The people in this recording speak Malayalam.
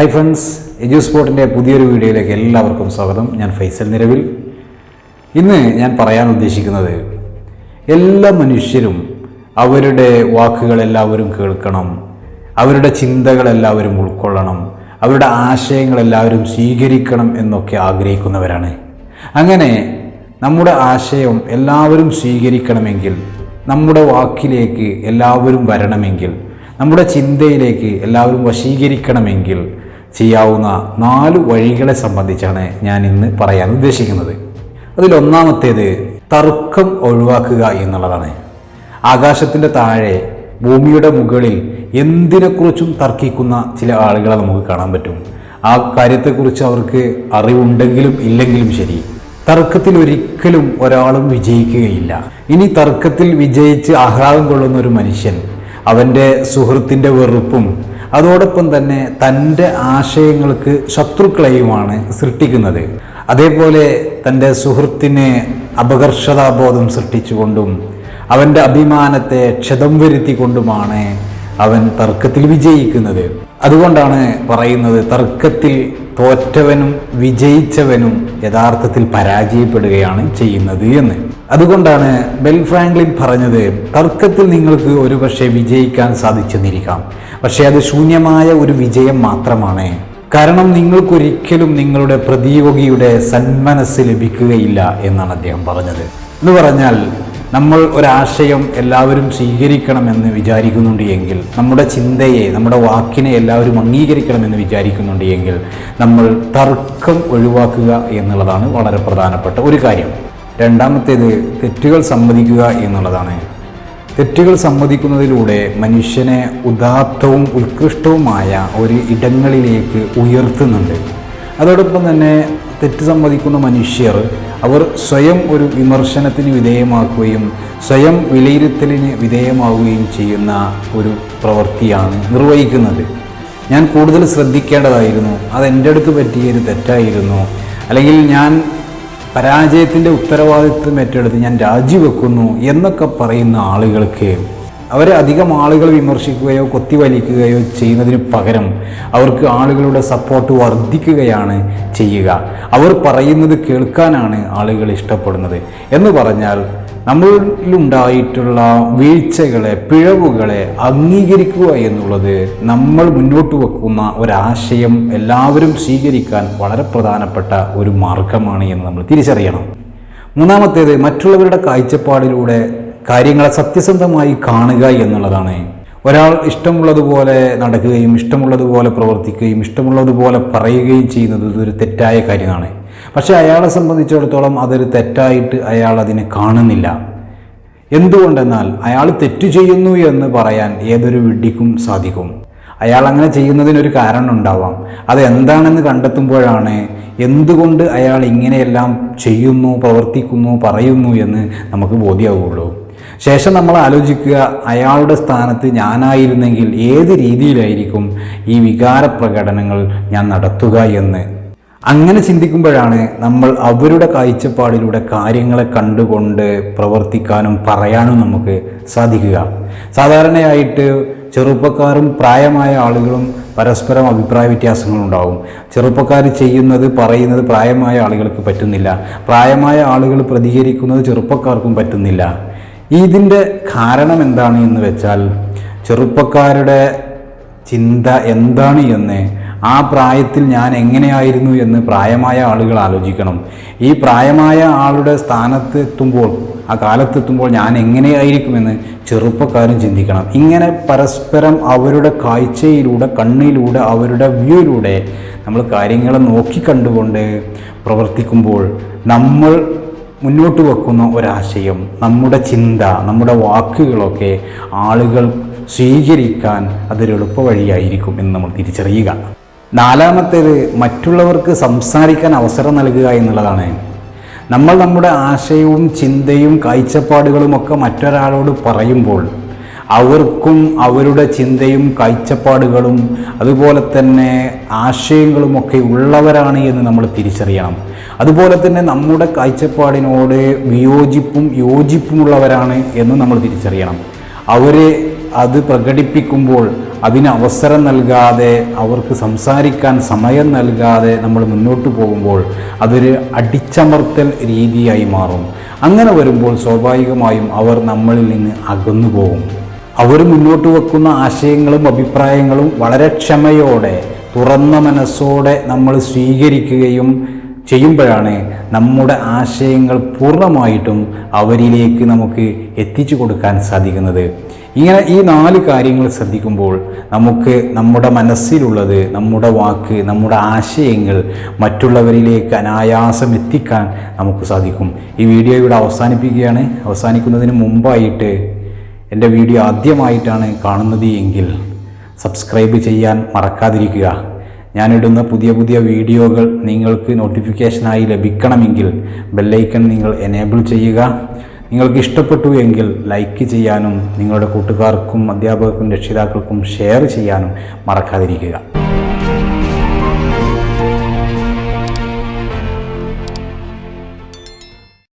ഹായ് ഫ്രണ്ട്സ് എജു സ്പോർട്ടിന്റെ പുതിയൊരു വീഡിയോയിലേക്ക് എല്ലാവർക്കും സ്വാഗതം. ഞാൻ ഫൈസൽ നിലവിൽ. ഇന്ന് ഞാൻ പറയാൻ ഉദ്ദേശിക്കുന്നത് എല്ലാ മനുഷ്യരും അവരുടെ വാക്കുകളെല്ലാവരും കേൾക്കണം. അവരുടെ ചിന്തകളെല്ലാവരും ഉൾക്കൊള്ളണം. അവരുടെ ആശയങ്ങളെല്ലാവരും സ്വീകരിക്കണം എന്നൊക്കെ ആഗ്രഹിക്കുന്നവരാണ്. അങ്ങനെ നമ്മുടെ ആശയം എല്ലാവരും സ്വീകരിക്കണമെങ്കിൽ നമ്മുടെ വാക്കിലേക്ക് എല്ലാവരും വരണമെങ്കിൽ നമ്മുടെ ചിന്തയിലേക്ക് എല്ലാവരും വശീകരിക്കണമെങ്കിൽ ചെയ്യാവുന്ന നാല് വഴികളെ സംബന്ധിച്ചാണ് ഞാൻ ഇന്ന് പറയാൻ ഉദ്ദേശിക്കുന്നത്. അതിലൊന്നാമത്തേത് തർക്കം ഒഴിവാക്കുക എന്നുള്ളതാണ്. ആകാശത്തിന്റെ താഴെ ഭൂമിയുടെ മുകളിൽ എന്തിനെക്കുറിച്ചും തർക്കിക്കുന്ന ചില ആളുകളെ നമുക്ക് കാണാൻ പറ്റും. ആ കാര്യത്തെക്കുറിച്ച് അവർക്ക് അറിവുണ്ടെങ്കിലും ഇല്ലെങ്കിലും ശരി. തർക്കത്തിൽ ഒരിക്കലും ഒരാളും വിജയിക്കുകയില്ല. ഇനി തർക്കത്തിൽ വിജയിച്ച് ആഹ്ലാദം കൊള്ളുന്ന ഒരു മനുഷ്യൻ അവന്റെ സുഹൃത്തിന്റെ വെറുപ്പും അതോടൊപ്പം തന്നെ തന്റെ ആശയങ്ങൾക്ക് ശത്രുക്കളെയുമാണ് സൃഷ്ടിക്കുന്നത്. അതേപോലെ തന്റെ സുഹൃത്തിനെ അപകർഷതാബോധം സൃഷ്ടിച്ചുകൊണ്ടും അവന്റെ അഭിമാനത്തെ ക്ഷതം വരുത്തിക്കൊണ്ടുമാണ് അവൻ തർക്കത്തിൽ വിജയിക്കുന്നത്. അതുകൊണ്ടാണ് പറയുന്നത് തർക്കത്തിൽ തോറ്റവനും വിജയിച്ചവനും യഥാർത്ഥത്തിൽ പരാജയപ്പെടുകയാണ് ചെയ്യുന്നത് എന്ന്. അതുകൊണ്ടാണ് ബെൽ ഫ്രാങ്ക്ലിൻ പറഞ്ഞത് തർക്കത്തിൽ നിങ്ങൾക്ക് ഒരുപക്ഷെ വിജയിക്കാൻ സാധിച്ചെന്നിരിക്കാം. പക്ഷേ അത് ശൂന്യമായ ഒരു വിജയം മാത്രമാണ്. കാരണം നിങ്ങൾക്കൊരിക്കലും നിങ്ങളുടെ പ്രതിയോഗിയുടെ സന്മനസ് ലഭിക്കുകയില്ല എന്നാണ് അദ്ദേഹം പറഞ്ഞത്. എന്ന് പറഞ്ഞാൽ നമ്മൾ ഒരാശയം എല്ലാവരും സ്വീകരിക്കണമെന്ന് വിചാരിക്കുന്നുണ്ട് എങ്കിൽ നമ്മുടെ ചിന്തയെ നമ്മുടെ വാക്കിനെ എല്ലാവരും അംഗീകരിക്കണമെന്ന് വിചാരിക്കുന്നുണ്ട് എങ്കിൽ നമ്മൾ തർക്കം ഒഴിവാക്കുക എന്നുള്ളതാണ് വളരെ പ്രധാനപ്പെട്ട ഒരു കാര്യം. രണ്ടാമത്തേത് തെറ്റുകൾ സമ്മതിക്കുക എന്നുള്ളതാണ്. തെറ്റുകൾ സമ്മതിക്കുന്നതിലൂടെ മനുഷ്യനെ ഉദാത്തവും ഉത്കൃഷ്ടവുമായ ഒരു ഇടങ്ങളിലേക്ക് ഉയർത്തുന്നുണ്ട്. അതോടൊപ്പം തന്നെ തെറ്റ് സമ്മതിക്കുന്ന മനുഷ്യർ അവർ സ്വയം ഒരു വിമർശനത്തിന് വിധേയമാക്കുകയും സ്വയം വിലയിരുത്തലിന് വിധേയമാവുകയും ചെയ്യുന്ന ഒരു പ്രവൃത്തിയാണ് നിർവഹിക്കുന്നത്. ഞാൻ കൂടുതൽ ശ്രദ്ധിക്കേണ്ടതായിരുന്നു അത് എന്റെ അടുത്ത് പറ്റിയൊരു തെറ്റായിരുന്നു. അല്ലെങ്കിൽ ഞാൻ പരാജയത്തിന്റെ ഉത്തരവാദിത്വം ഏറ്റെടുത്ത് ഞാൻ രാജിവെക്കുന്നു എന്നൊക്കെ പറയുന്ന ആളുകൾക്ക് അവരെ അധികം ആളുകൾ വിമർശിക്കുകയോ കൊത്തിവലിക്കുകയോ ചെയ്യുന്നതിന് പകരം അവർക്ക് ആളുകളുടെ സപ്പോർട്ട് വർദ്ധിക്കുകയാണ് ചെയ്യുക. അവർ പറയുന്നത് കേൾക്കാനാണ് ആളുകൾ ഇഷ്ടപ്പെടുന്നത്. എന്ന് പറഞ്ഞാൽ നമ്മളിലുണ്ടായിട്ടുള്ള വീഴ്ചകളെ പിഴവുകളെ അംഗീകരിക്കുക എന്നുള്ളത് നമ്മൾ മുന്നോട്ട് വെക്കുന്ന ഒരാശയം എല്ലാവരും സ്വീകരിക്കാൻ വളരെ പ്രധാനപ്പെട്ട ഒരു മാർഗമാണ് എന്ന് നമ്മൾ തിരിച്ചറിയണം. മൂന്നാമത്തേത് മറ്റുള്ളവരുടെ കാഴ്ചപ്പാടിലൂടെ കാര്യങ്ങളെ സത്യസന്ധമായി കാണുക എന്നുള്ളതാണ്. ഒരാൾ ഇഷ്ടമുള്ളതുപോലെ നടക്കുകയും ഇഷ്ടമുള്ളതുപോലെ പ്രവർത്തിക്കുകയും ഇഷ്ടമുള്ളതുപോലെ പറയുകയും ചെയ്യുന്നത് ഇതൊരു തെറ്റായ കാര്യമാണ്. പക്ഷേ അയാളെ സംബന്ധിച്ചിടത്തോളം അതൊരു തെറ്റായിട്ട് അയാൾ അതിനെ കാണുന്നില്ല. എന്തുകൊണ്ടെന്നാൽ അയാൾ തെറ്റ് ചെയ്യുന്നു എന്ന് പറയാൻ ഏതൊരു വിഡ്ഢിക്കും സാധിക്കും. അയാൾ അങ്ങനെ ചെയ്യുന്നതിനൊരു കാരണം ഉണ്ടാവാം. അത് എന്താണെന്ന് കണ്ടെത്തുമ്പോഴാണ് എന്തുകൊണ്ട് അയാൾ ഇങ്ങനെയെല്ലാം ചെയ്യുന്നു പ്രവർത്തിക്കുന്നു പറയുന്നു എന്ന് നമുക്ക് ബോധ്യമാവുള്ളൂ ശേഷം നമ്മൾ ആലോചിക്കുക അയാളുടെ സ്ഥാനത്ത് ഞാനായിരുന്നെങ്കിൽ ഏത് രീതിയിലായിരിക്കും ഈ വികാര പ്രകടനങ്ങൾ ഞാൻ നടത്തുക എന്ന്. അങ്ങനെ ചിന്തിക്കുമ്പോഴാണ് നമ്മൾ അവരുടെ കാഴ്ചപ്പാടിലൂടെ കാര്യങ്ങളെ കണ്ടുകൊണ്ട് പ്രവർത്തിക്കാനും പറയാനും നമുക്ക് സാധിക്കുക. സാധാരണയായിട്ട് ചെറുപ്പക്കാരും പ്രായമായ ആളുകളും പരസ്പരം അഭിപ്രായ വ്യത്യാസങ്ങളുണ്ടാവും ചെറുപ്പക്കാർ ചെയ്യുന്നത് പറയുന്നത് പ്രായമായ ആളുകൾക്ക് പറ്റുന്നില്ല. പ്രായമായ ആളുകൾ പ്രതികരിക്കുന്നത് ചെറുപ്പക്കാർക്കും പറ്റുന്നില്ല. ഇതിന്റെ കാരണം എന്താണ് എന്ന് വെച്ചാൽ ചെറുപ്പക്കാരുടെ ചിന്ത എന്താണ് എന്ന് ആ പ്രായത്തിൽ ഞാൻ എങ്ങനെയായിരുന്നു എന്ന് പ്രായമായ ആളുകൾ ആലോചിക്കണം. ഈ പ്രായമായ ആളുടെ സ്ഥാനത്ത് എത്തുമ്പോൾ ആ കാലത്തെത്തുമ്പോൾ ഞാൻ എങ്ങനെയായിരിക്കുമെന്ന് ചെറുപ്പക്കാരും ചിന്തിക്കണം. ഇങ്ങനെ പരസ്പരം അവരുടെ കാഴ്ചയിലൂടെ കണ്ണിലൂടെ അവരുടെ വ്യൂയിലൂടെ നമ്മൾ കാര്യങ്ങളെ നോക്കിക്കണ്ടുകൊണ്ട് പ്രവർത്തിക്കുമ്പോൾ നമ്മൾ മുന്നോട്ട് വെക്കുന്ന ഒരാശയം നമ്മുടെ ചിന്ത നമ്മുടെ വാക്കുകളൊക്കെ ആളുകൾ സ്വീകരിക്കാൻ അതൊരു എളുപ്പ വഴിയായിരിക്കും എന്ന് നമ്മൾ തിരിച്ചറിയുക. നാലാമത്തേത് മറ്റുള്ളവർക്ക് സംസാരിക്കാൻ അവസരം നൽകുക എന്നുള്ളതാണ്. നമ്മൾ നമ്മുടെ ആശയവും ചിന്തയും കാഴ്ചപ്പാടുകളുമൊക്കെ മറ്റൊരാളോട് പറയുമ്പോൾ അവർക്കും അവരുടെ ചിന്തയും കാഴ്ചപ്പാടുകളും അതുപോലെ തന്നെ ആശയങ്ങളുമൊക്കെ ഉള്ളവരാണ് എന്ന് നമ്മൾ തിരിച്ചറിയണം. അതുപോലെ തന്നെ നമ്മുടെ കാഴ്ചപ്പാടിനോട് വിയോജിപ്പും യോജിപ്പുമുള്ളവരാണ് എന്ന് നമ്മൾ തിരിച്ചറിയണം. അവർ അത് പ്രകടിപ്പിക്കുമ്പോൾ അതിന് അവസരം നൽകാതെ അവർക്ക് സംസാരിക്കാൻ സമയം നൽകാതെ നമ്മൾ മുന്നോട്ട് പോകുമ്പോൾ അതൊരു അടിച്ചമർത്തൽ രീതിയായി മാറും. അങ്ങനെ വരുമ്പോൾ സ്വാഭാവികമായും അവർ നമ്മളിൽ നിന്ന് അകന്നു പോകും അവർ മുന്നോട്ട് വെക്കുന്ന ആശയങ്ങളും അഭിപ്രായങ്ങളും വളരെ ക്ഷമയോടെ തുറന്ന മനസ്സോടെ നമ്മൾ സ്വീകരിക്കുകയും ചെയ്യുമ്പോഴാണ് നമ്മുടെ ആശയങ്ങൾ പൂർണമായിട്ടും അവരിലേക്ക് നമുക്ക് എത്തിച്ചു കൊടുക്കാൻ സാധിക്കുന്നത്. ഇങ്ങനെ ഈ നാല് കാര്യങ്ങൾ ശ്രദ്ധിക്കുമ്പോൾ നമുക്ക് നമ്മുടെ മനസ്സിലുള്ളത് നമ്മുടെ വാക്ക് നമ്മുടെ ആശയങ്ങൾ മറ്റുള്ളവരിലേക്ക് അനായാസം എത്തിക്കാൻ നമുക്ക് സാധിക്കും. ഈ വീഡിയോ ഇവിടെ അവസാനിപ്പിക്കുകയാണ്. അവസാനിക്കുന്നതിന് മുമ്പായിട്ട് എന്റെ വീഡിയോ ആദ്യമായിട്ടാണ് കാണുന്നത് എങ്കിൽ സബ്സ്ക്രൈബ് ചെയ്യാൻ മറക്കാതിരിക്കുക. ഞാനിടുന്ന പുതിയ പുതിയ വീഡിയോകൾ നിങ്ങൾക്ക് നോട്ടിഫിക്കേഷനായി ലഭിക്കണമെങ്കിൽ ബെല്ലൈക്കൺ നിങ്ങൾ എനേബിൾ ചെയ്യുക. നിങ്ങൾക്ക് ഇഷ്ടപ്പെട്ടു എങ്കിൽ ലൈക്ക് ചെയ്യാനും നിങ്ങളുടെ കൂട്ടുകാർക്കും അധ്യാപകർക്കും രക്ഷിതാക്കൾക്കും ഷെയർ ചെയ്യാനും മറക്കാതിരിക്കുക.